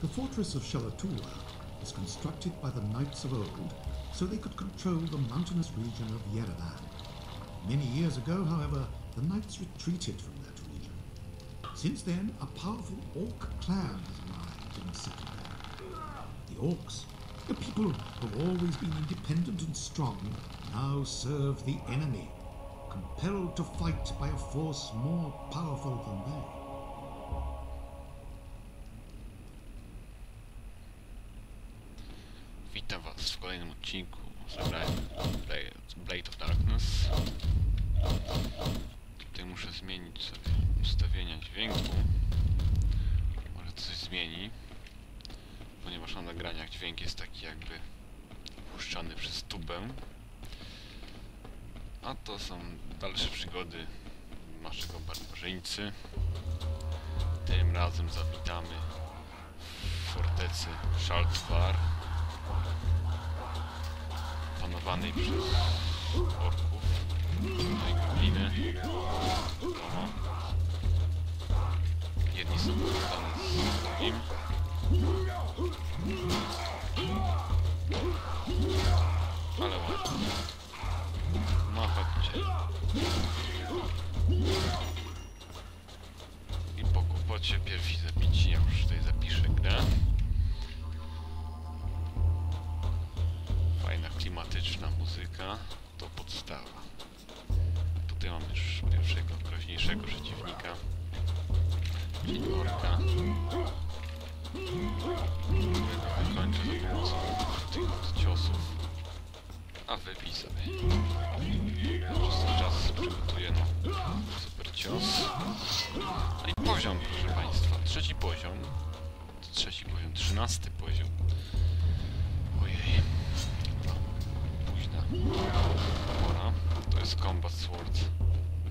The fortress of Shalatula was constructed by the knights of old so they could control the mountainous region of Yerevan. Many years ago, however, the knights retreated from that region. Since then, a powerful orc clan has arrived and settled there. The orcs, the people who have always been independent and strong, now serve the enemy, compelled to fight by a force more powerful than they. Na nagraniach dźwięk jest taki jakby puszczany przez tubę. A to są dalsze przygody naszego barbarzyńcy. Tym razem zawitamy w fortecy Schaltwar panowanej przez orków no i gobliny. Jedni są powiązani z drugim. Ale ładnie. No chodźcie. I po kłopocie pierwsi zabici, ja już tutaj zapiszę grę. Fajna, klimatyczna muzyka to podstawa. Tutaj mamy już pierwszego, groźniejszego przeciwnika. Czyli orka. Pomocą tych od ciosów. A wypij sobie. Przez czas przygotuję no super cios. No i poziom, proszę Państwa. Trzeci poziom. Trzeci poziom, trzynasty poziom. Ojej. Późna pora. To jest Combat Sword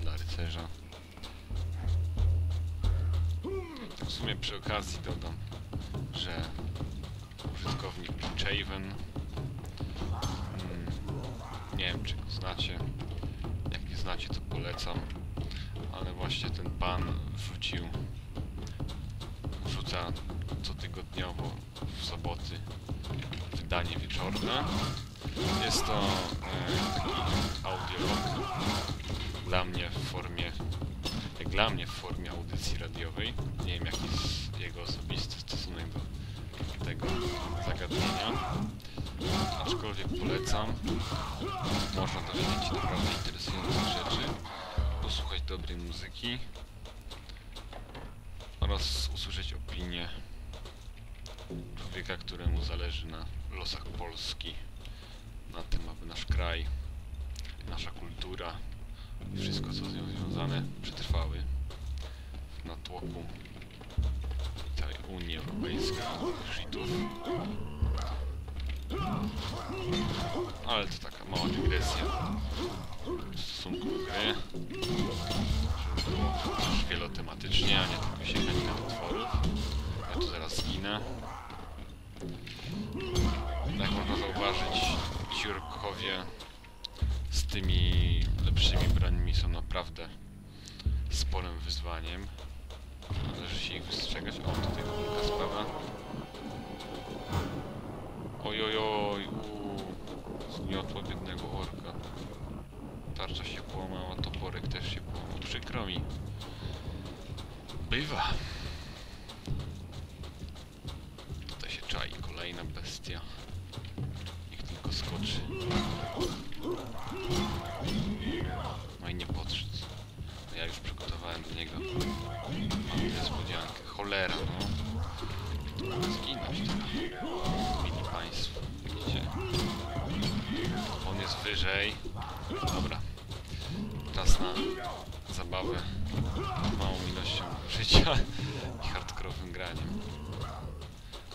dla rycerza. W sumie przy okazji dodam, że użytkownik Chaven mm, nie wiem czy go znacie. Jak nie znacie to polecam. Ale właśnie ten pan wrzucił wrzuca cotygodniowo w soboty wydanie wieczorne. Jest to e, audiolog dla mnie w formie dla mnie w formie audycji radiowej. Nie wiem jaki jest jego osobisty zagadnienia. Aczkolwiek polecam. Można dowiedzieć się naprawdę interesujących rzeczy, posłuchać dobrej muzyki oraz usłyszeć opinię człowieka, któremu zależy na losach Polski, na tym, aby nasz kraj, nasza kultura i wszystko, co z nią związane, przetrwały w natłoku całej Unii Europejskiej, Żydów. Ale to taka mała dygresja w stosunku do gry, też wielotematycznie, a nie tylko sięgać do utworów. Ja tu zaraz zginę. Jak można zauważyć, ci orkowie z tymi lepszymi brońmi są naprawdę sporym wyzwaniem. Należy się ich wystrzegać. O, tutaj kulka sprawa. Ojojoj, uuu, zgniotło biednego orka. Tarcza się połamała, toporek też się połamał. Przykro mi. Bywa. Tutaj się czai kolejna bestia. Niech tylko skoczy. No i nie podszedł. Ja już przygotowałem do niego niespodziankę. Cholera, no. Zginąć teraz. Wyżej. Dobra. Czas na zabawę małą ilością życia i hardkorowym graniem.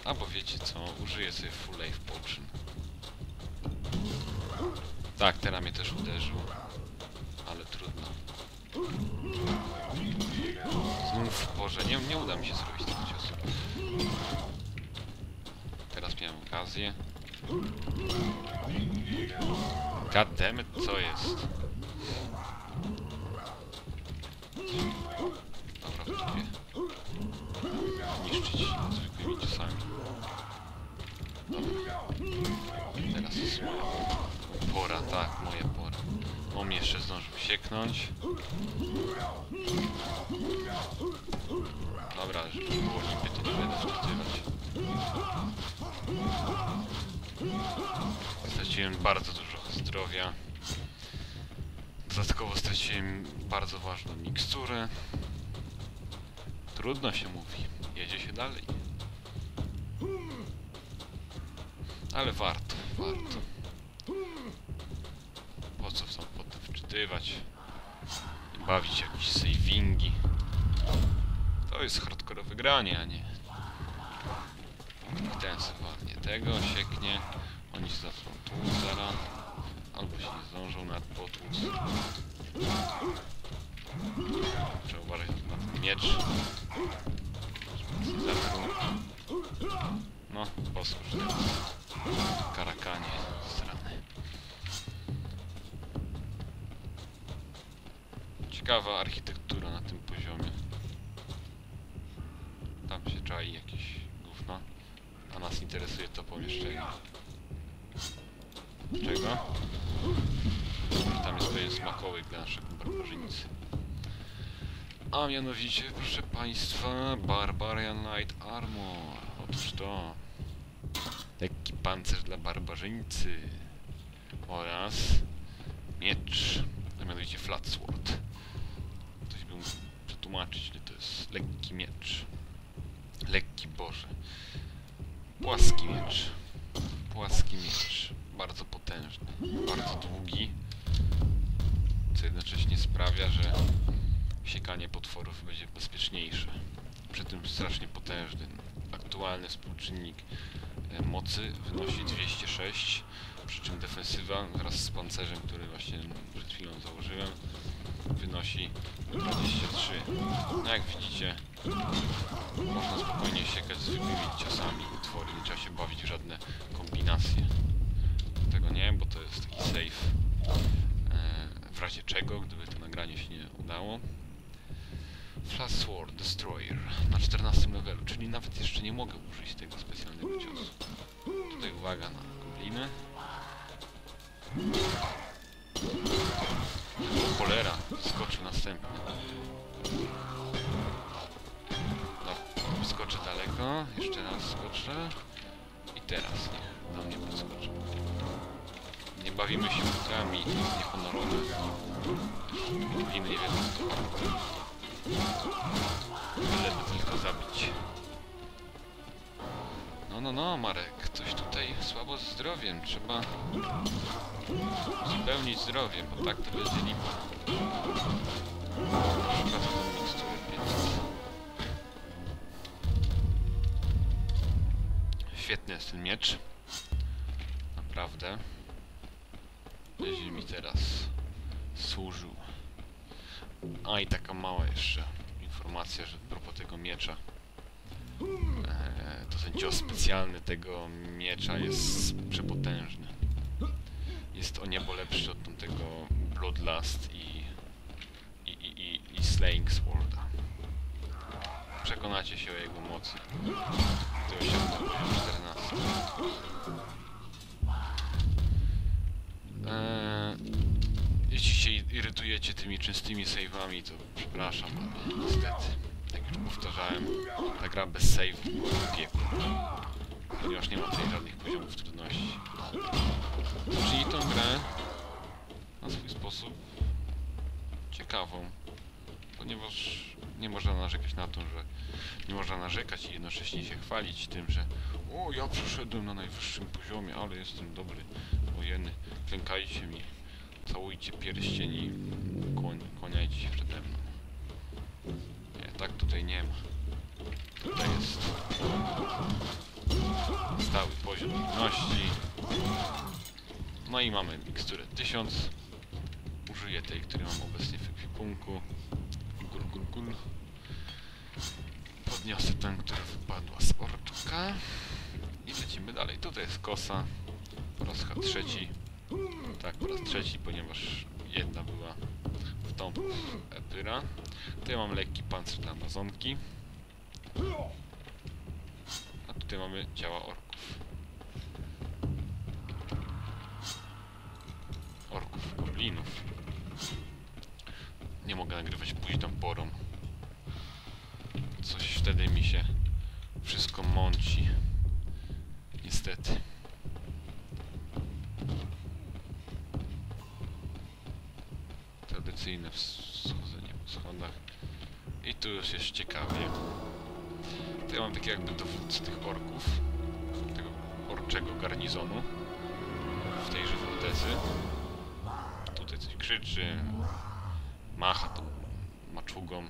Albo wiecie co, użyję sobie full life potion. Tak, teraz mnie też uderzył. Ale trudno. Znów, Boże, nie, nie uda mi się zrobić tego ciosu. Teraz miałem okazję. Goddammit, co jest? Dobra, w dupie. Niszczyć zwykły zwykłymi ciosami. Dobra. Teraz jest moja pora, tak, moja pora. On jeszcze zdążył sieknąć. Dobra, żeby było niby, to nie będę wczytywać. Straciłem bardzo dużo zdrowia. Dodatkowo straciłem bardzo ważną miksturę. Trudno się mówi. Jedzie się dalej. Ale warto, warto. Po co są potem wczytywać bawić jakieś savingi. To jest hardkorowe granie, a nie. Ten sobie ładnie tego sieknie. Oni się zaczną tłuc zaraz. Albo się zdążą nad potłuc. Trzeba uważać na ten miecz. No, teraz. Karakanie strany. Ciekawa architektura na tym poziomie. Tam się czai jakieś gówno. A nas interesuje to pomieszczenie. Czego? Tam jest pewien smakołyk dla naszego barbarzyńcy. A mianowicie, proszę Państwa, Barbarian Light Armor. Otóż to. Lekki pancerz dla barbarzyńcy. Oraz miecz, a mianowicie Flat Sword. Ktoś by mógł przetłumaczyć, że to jest lekki miecz. Lekki Boże. Płaski miecz. Płaski miecz. Bardzo potężny. Bardzo długi. Co jednocześnie sprawia, że siekanie potworów będzie bezpieczniejsze. Przy tym strasznie potężny. Aktualny współczynnik e, mocy wynosi 206, przy czym defensywa wraz z pancerzem, który właśnie przed chwilą założyłem, wynosi 23. No jak widzicie, można spokojnie siekać zwykłymi ciosami utwory, nie trzeba się bawić w żadne kombinacje. Nie, bo to jest taki save e, w razie czego, gdyby to nagranie się nie udało. Flash Sword Destroyer na 14 levelu, czyli nawet jeszcze nie mogę użyć tego specjalnego ciosu. Tutaj uwaga na gobliny. Cholera, skoczył następny. No, skoczę daleko, jeszcze raz skoczę. I teraz niech do mnie podskoczą. Nie bawimy się jest niehonorowe. Gobliny nie wiedzą co. Byleby tylko zabić. No, no, no, Marek, coś tutaj słabo z zdrowiem. Trzeba uzupełnić zdrowie, bo tak to będzie lipa. Szkoda tą miksturę 500. Świetny jest ten miecz. Naprawdę. Będzie mi teraz służył. A i taka mała jeszcze informacja, że propos tego miecza. E, to ten cios specjalny tego miecza jest przepotężny. Jest o niebo lepszy od tamtego Bloodlust i, i, i, i, i Slaying Sworda. Przekonacie się o jego mocy. To osiągnął poziom 14. Eee, jeśli się irytujecie tymi częstymi save'ami, to przepraszam, ale niestety, jak już powtarzałem, ta gra bez save była piekło. Ponieważ nie ma tutaj żadnych poziomów trudności. To czyni tą grę na swój sposób ciekawą, ponieważ nie można narzekać na to, że nie można narzekać i jednocześnie się chwalić tym, że o, ja przeszedłem na najwyższym poziomie, ale jestem dobry, wojenny, klękajcie mi, całujcie pierścień i kłoń, kłaniajcie się przede mną. Nie, tak tutaj nie ma. Tutaj jest stały poziom trudności. No i mamy miksturę 1000. Użyję tej, której mam obecnie w ekwipunku. Gul, gul, gul. Podniosę tę, która wypadła z orczka. I lecimy dalej. Tutaj jest kosa. Po trzeci. Tak, po raz trzeci, ponieważ jedna była w tą Epyra. Tutaj mam lekki pancerz dla Amazonki. tutaj mamy ciała orków. Orków, goblinów. Nie mogę nagrywać późną porą. Coś wtedy mi się wszystko mąci. Niestety. Tu już jest ciekawie. To ja mam taki jakby dowódcę tych orków. Tego orczego garnizonu. W tejże fortecy. Tutaj coś krzyczy. Macha tą maczugą.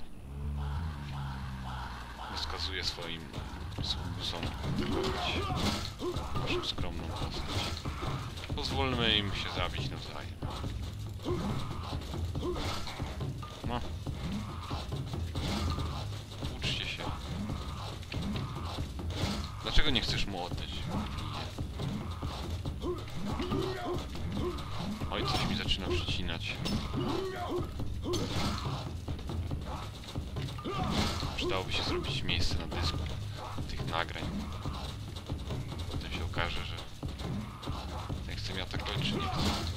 Rozkazuje swoim wychować naszą skromną postać. Pozwólmy im się zabić nawzajem. Dlaczego nie chcesz mu oddać? Oj, coś mi zaczyna przycinać. Przydałoby się zrobić miejsce na dysku tych nagrań. Potem się okaże, że chcę ja tak robić, czy nie chcę.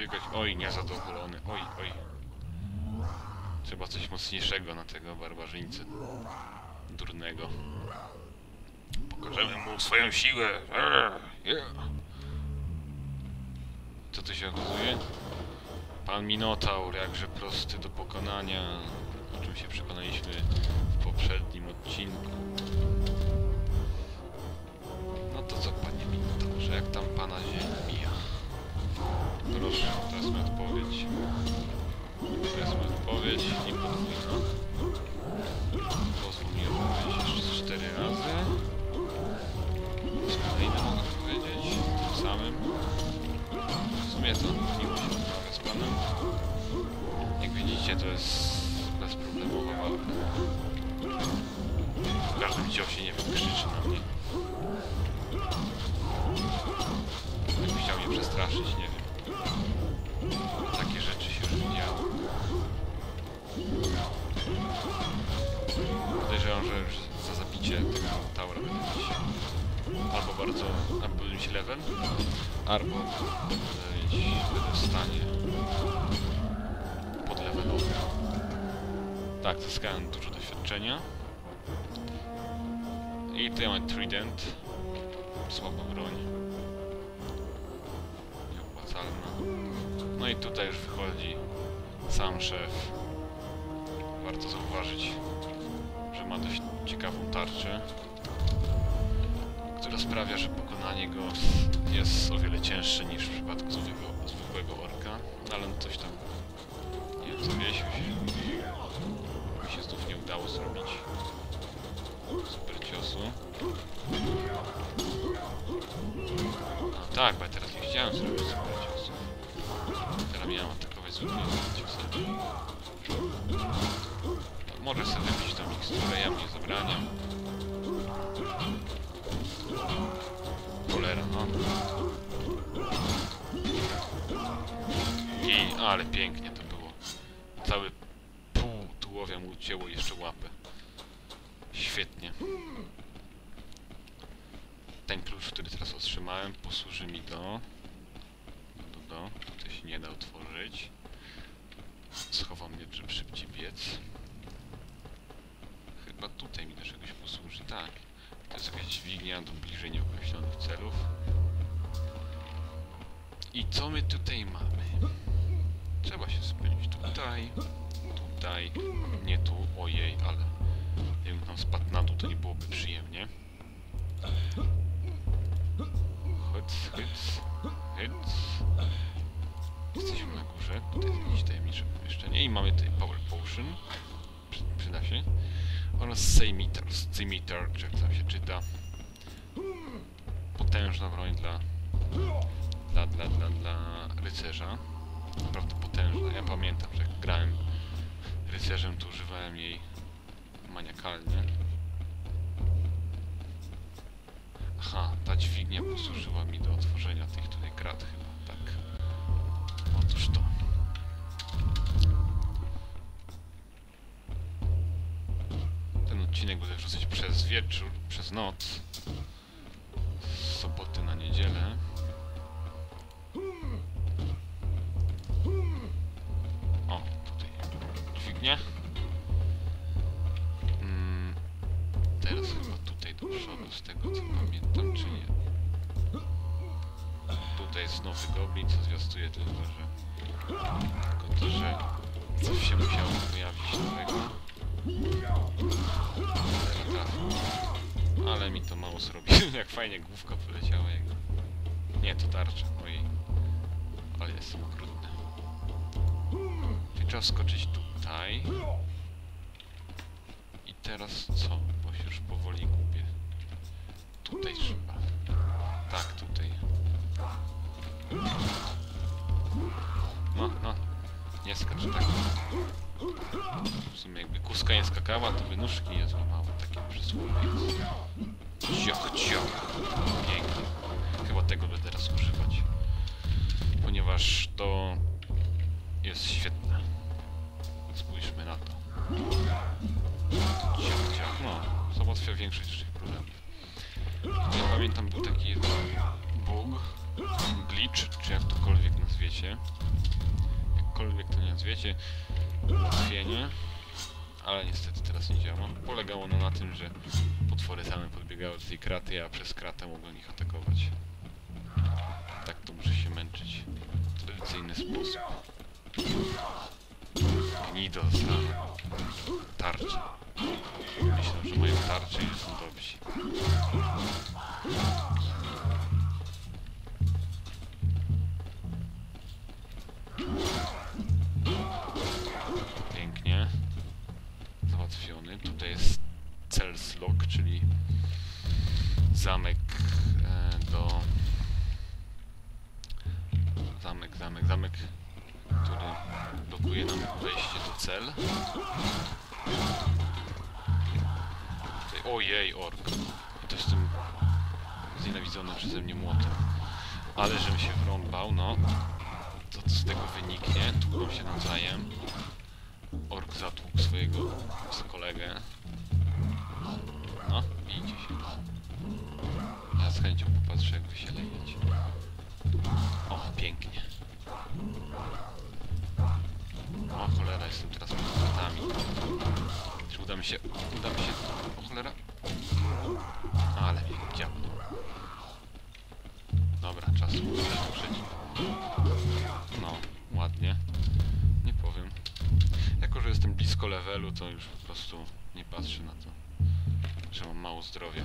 Krzykać. Oj, niezadowolony. Oj, oj. Trzeba coś mocniejszego na tego barbarzyńcę. Durnego. Pokażemy mu swoją siłę. Co tu się okazuje? Pan Minotaur, jakże prosty do pokonania, o czym się przekonaliśmy w poprzednim odcinku. No to co, panie Minotaurze, jak tam pana ziemia mija? Proszę, moja odpowiedź. To jest moja odpowiedź i podwójna. Pozwól mi odpowiedzieć jeszcze cztery razy. Z kolejnym mogę powiedzieć, tym samym. W sumie to miło się rozmawia z panem. Jak widzicie, to jest bezproblemowa walka. W każdym ciosie nie wiem, krzyczy na mnie. Jakby chciał mnie przestraszyć, nie wiem. Takie rzeczy się już. Podejrzewam, że już za zabicie tego Taura będę mieć albo bardzo, albo będę level, albo będę w stanie podlevelować. Tak, zyskałem dużo doświadczenia. I tutaj mamy Trident. Słaba broń. No i tutaj już wychodzi sam szef. Warto zauważyć, że ma dość ciekawą tarczę, która sprawia, że pokonanie go jest o wiele cięższe niż w przypadku zwykłego, zwykłego orka, ale no coś tam nie wiem, zawiesił się. Mi się znów nie udało zrobić super ciosu. A tak, bo ja teraz nie chciałem zrobić super ciosu. Teraz miałem atakować zwykłymi ciosami. No, Może sobie wypić tą miksturę, ja mu nie zabraniam. Cholera, no. I, ale pięknie to było. Cały pół tułowia mu ucięło jeszcze łapę. Świetnie. Ten klucz, który teraz otrzymałem, posłuży mi do... Do, się nie da otworzyć. Schował mnie, żeby szybciej biec. Chyba tutaj mi do czegoś posłuży, tak. To jest jakaś dźwignia do bliżej nieokreślonych celów. I co my tutaj mamy? Trzeba się spełnić tutaj, tutaj, nie tu, ojej, ale jakbym tam spadł na dół, to nie byłoby przyjemnie. Hyc, hyc, hyc. Jesteśmy na górze, tutaj jest jakieś tajemnicze pomieszczenie i mamy tutaj Power Potion. Przy, przyda się. Oraz Seimeter, Seimeter, czy jak tam się czyta. Potężna broń dla, dla, dla, dla, dla rycerza. Naprawdę potężna. Ja pamiętam, że jak grałem rycerzem, to używałem jej maniakalnie. Dźwignia posłużyła mi do otworzenia tych tutaj krat chyba, tak. Otóż to. Ten odcinek będę wrzucać przez wieczór, przez noc. Z soboty na niedzielę. O, tutaj dźwignia. Mm, teraz chyba do przodu, z tego co pamiętam, czy nie. Tutaj jest nowy goblin, co zwiastuje tylko, że... Tylko to, że coś się musiało pojawić nowego. Trafił. Ale mi to mało zrobi. Jak fajnie główka poleciała jego. Nie, to tarcza. Ojej. Ale jest okrutne. Czyli trzeba skoczyć tutaj. I teraz co? Bo się już powoli. Tutaj trzeba. Tak, tutaj. No, no. Nie skacz tak. W sumie jakby kuska nie skakała, to by nóżki nie złamała. Takie przysłowie jest. Jakkolwiek to nie nazwiecie, ułatwienie, ale niestety teraz nie działa. Polegało ono na tym, że potwory same podbiegały do tej kraty, a przez kratę mogłem ich atakować. Tak to muszę się męczyć. W tradycyjny sposób. Gnido zostały. Tarcze. Myślę, że mają tarcze i są dobrzy. Zamek e, do... Zamek, zamek, zamek, który blokuje nam wejście do cel. Tutaj, ojej, ork. To z tym znienawidzonym przeze mnie młotem. Ale żebym się wrąbał, no. Co z tego wyniknie? Tłuką się nawzajem. Ork zatłukł swojego kolegę. Mi się... Uda mi się... O, cholera. Ale mnie. Dobra, czas ruszyć. No, ładnie. Nie powiem. Jako, że jestem blisko levelu, to już po prostu nie patrzę na to, że mam mało zdrowia.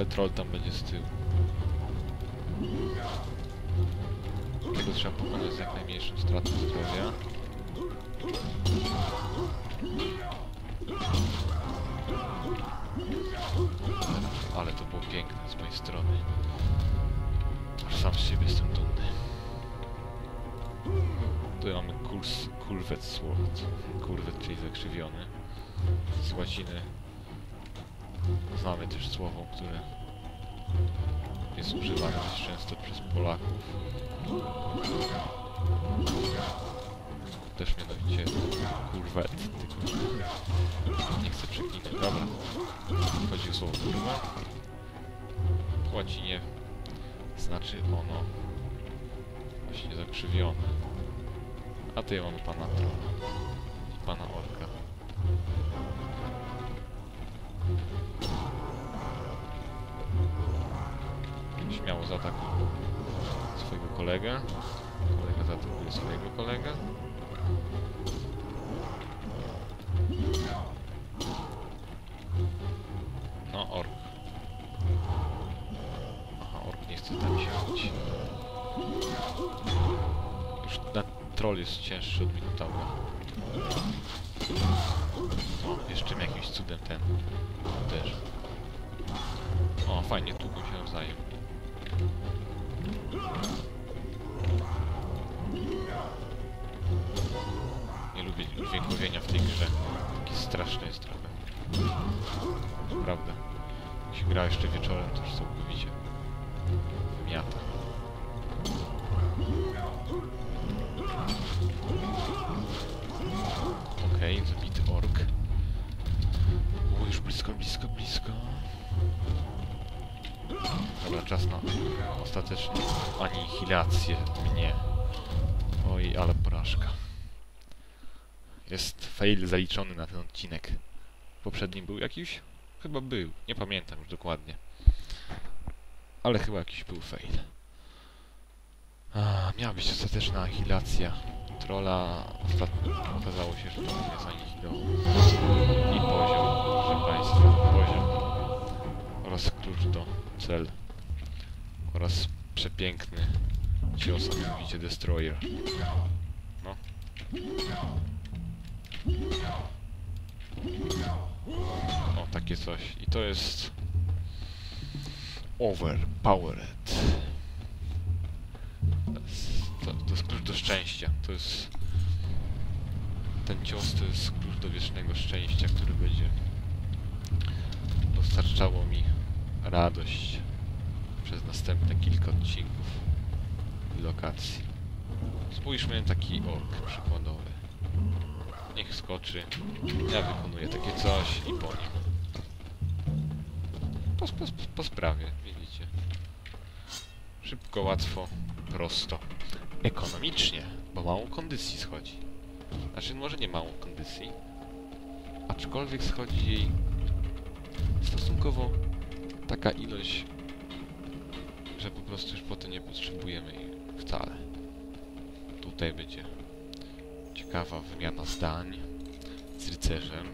Ale troll tam będzie z tyłu. Tego trzeba pokonać z jak najmniejszą stratą zdrowia. Ale to było piękne z mojej strony. Aż sam z siebie jestem dumny. Tutaj mamy kurs, kurwet sword. Kurwet, czyli zakrzywiony. Z łaciny znamy też słowo, które jest używane dość często przez Polaków. Też mianowicie Kurwet. Nie chcę przeklinać. Dobra. Chodzi o słowo kurwa. W łacinie znaczy ono właśnie zakrzywione. A tutaj mamy pana trolla i pana orka. Śmiało zaatakuj swojego kolegę. Kolega zaatakuje swojego kolegę. Takie straszne jest trochę. Naprawdę. Jak się gra jeszcze wieczorem, to już całkowicie miata. Okej, zabity ork. O, już blisko, blisko, blisko. Dobra, czas na ostateczną anihilację mnie. Oj, ale porażka. Jest fail zaliczony na ten odcinek. Poprzednim był jakiś? Chyba był. Nie pamiętam już dokładnie. Ale chyba jakiś był fail. A, miała być ostateczna anihilacja. Trolla ostatnio okazało się, że to mnie zanihilował. I poziom, proszę Państwa, poziom. Oraz klucz do cel. Oraz przepiękny cios, mianowicie Destroyer. No. O, takie coś. I to jest... Overpowered. To to jest klucz do szczęścia. To jest... Ten cios to jest klucz do wiecznego szczęścia, który będzie dostarczało mi radość przez następne kilka odcinków i lokacji. Spójrzmy na taki ork przykładowy. Niech skoczy. Ja wykonuję takie coś i po nim. Po, po, po sprawie, widzicie. Szybko, łatwo, prosto. Ekonomicznie, bo mało kondycji schodzi. Znaczy, może nie mało kondycji. Aczkolwiek schodzi jej stosunkowo taka ilość, że po prostu już potem nie potrzebujemy jej wcale. Tutaj będzie ciekawa wymiana zdań z rycerzem.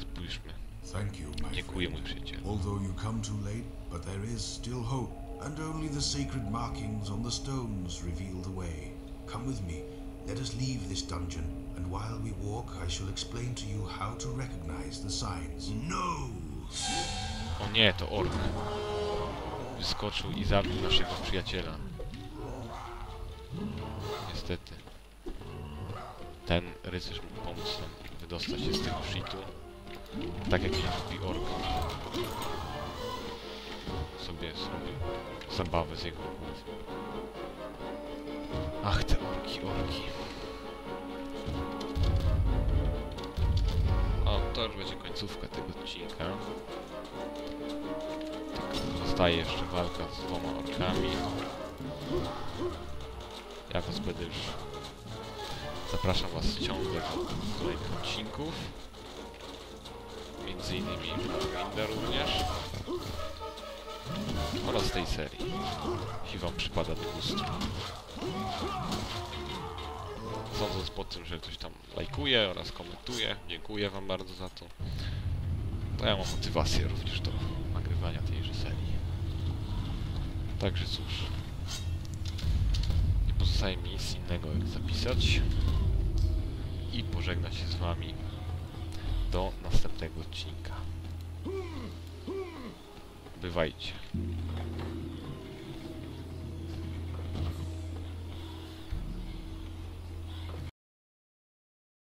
Spójrzmy. Dziękuję, mój przyjaciel. Although you come too late, but there is still hope, and only the sacred markings on the stones reveal the way. Come with me. Let us leave this dungeon, and while we walk, I shall explain to you how to recognize the signs. No! O nie, to ork. Wyskoczył i zabił naszego przyjaciela. Niestety. Ten rycerz mógł pomóc nam wydostać się z tego shitu. Tak jak lubi ork. Sobie zrobił zabawę z jego głów. Ach, te orki, orki. O, to już będzie końcówka tego odcinka. Zostaje jeszcze walka z dwoma orkami. Ja was będę już... Zapraszam was ciągle do kolejnych odcinków. Między innymi Winda również. Oraz tej serii. Jeśli wam przypada do gustu. Sądząc po tym, że ktoś tam lajkuje oraz komentuje, dziękuję wam bardzo za to. To ja mam motywację również do nagrywania tejże serii. Także cóż. Pozostaje mi nic innego jak zapisać i pożegnać się z wami do następnego odcinka. Bywajcie.